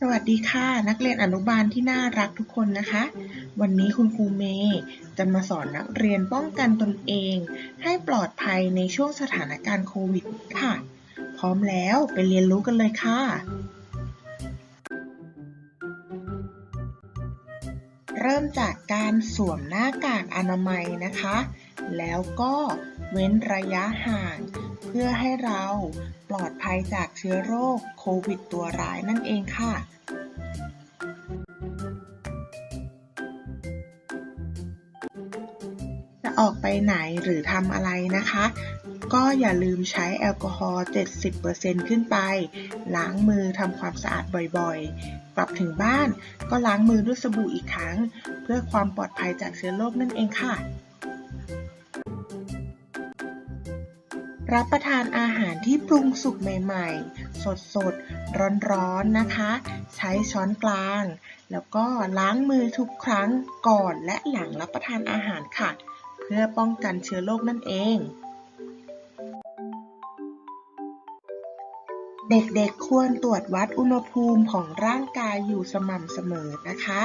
สวัสดีค่ะ นักเรียนอนุบาลที่น่ารักทุกคนนะคะ วันนี้คุณครูเมย์จะมาสอนนักเรียนป้องกันตนเอง ให้ปลอดภัยในช่วงสถานการณ์โควิดค่ะ พร้อมแล้วไปเรียนรู้กันเลยค่ะ เริ่มจากการสวมหน้ากากอนามัยนะคะ แล้วก็เว้นระยะห่าง เพื่อให้เราปลอดภัยจากเชื้อโรคโควิดตัวร้ายนั่นเองค่ะจะออกไปไหนหรือทำอะไรนะคะ ก็อย่าลืมใช้แอลกอฮอล์ 70%ขึ้นไป ล้างมือทำความสะอาดบ่อยๆ กลับถึงบ้านก็ล้างมือด้วยสบู่อีกครั้ง เพื่อความปลอดภัยจากเชื้อโรคนั่นเองค่ะ รับประทานอาหารที่ปรุงสุกใหม่ๆ สดๆ ร้อนๆ นะคะ ใช้ช้อนกลาง แล้วก็ล้างมือทุกครั้งก่อนและหลังรับประทานอาหารค่ะ เพื่อป้องกันเชื้อโรคนั่นเอง เด็กๆ ควรตรวจวัดอุณหภูมิของร่างกายอยู่สม่ำเสมอนะคะ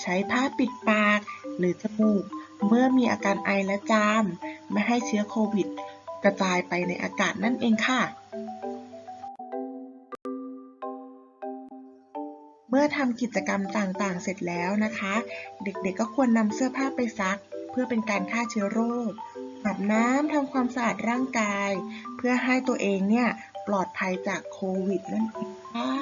ใช้ผ้าปิดปากหรือจมูกเมื่อมีอาการไอและจาม ไม่ให้เชื้อโควิด กระจายไปในอากาศนั่นเองค่ะ เมื่อทำกิจกรรมต่างๆ เสร็จแล้วนะคะ เด็กๆก็ควรนำเสื้อผ้าไปซัก เพื่อเป็นการฆ่าเชื้อโรคอาบน้ำทำความสะอาดร่างกาย เพื่อให้ตัวเองเนี่ยปลอดภัยจากโควิดนั่นเองค่ะ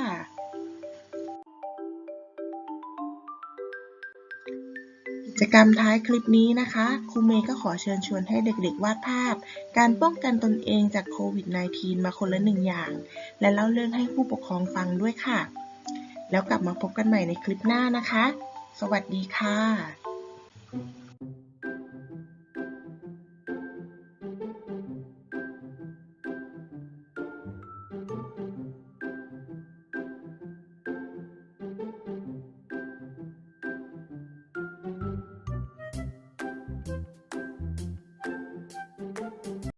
จกรรมท้ายคลิปนี้นะคะ ครูเมย์ก็ขอเชิญชวนให้เด็กๆ วาดภาพ การป้องกันตนเองจากโควิด -19 มาคนละหนึ่งอย่าง และเล่าเรื่องให้ผู้ปกครองฟังด้วยค่ะ แล้วกลับมาพบกันใหม่ในคลิปหน้านะคะ สวัสดีค่ะ